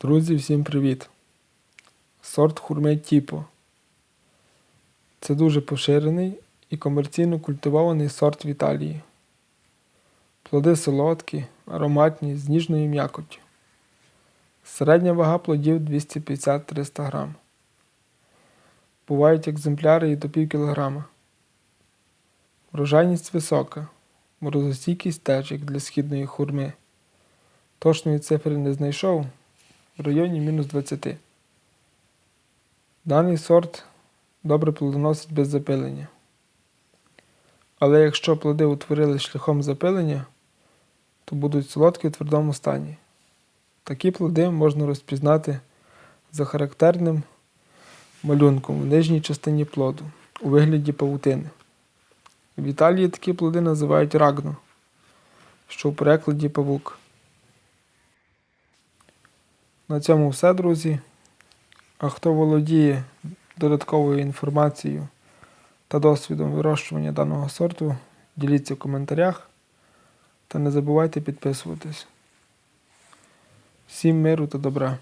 Друзі, всім привіт! Сорт хурми Тіпо. Це дуже поширений і комерційно культивований сорт в Італії. Плоди солодкі, ароматні, з ніжною м'якоттю. Середня вага плодів 250-300 грам. Бувають екземпляри і до пів кілограма. Врожайність висока, морозостійкість теж як для східної хурми. Точної цифри не знайшов в районі мінус 20. Даний сорт добре плодоносить без запилення. Але якщо плоди утворили шляхом запилення, то будуть солодкі у твердому стані. Такі плоди можна розпізнати за характерним малюнком в нижній частині плоду у вигляді павутини. В Італії такі плоди називають рагно, що в перекладі павук. На цьому все, друзі. А хто володіє додатковою інформацією та досвідом вирощування даного сорту, діліться в коментарях та не забувайте підписуватись. Всім миру та добра!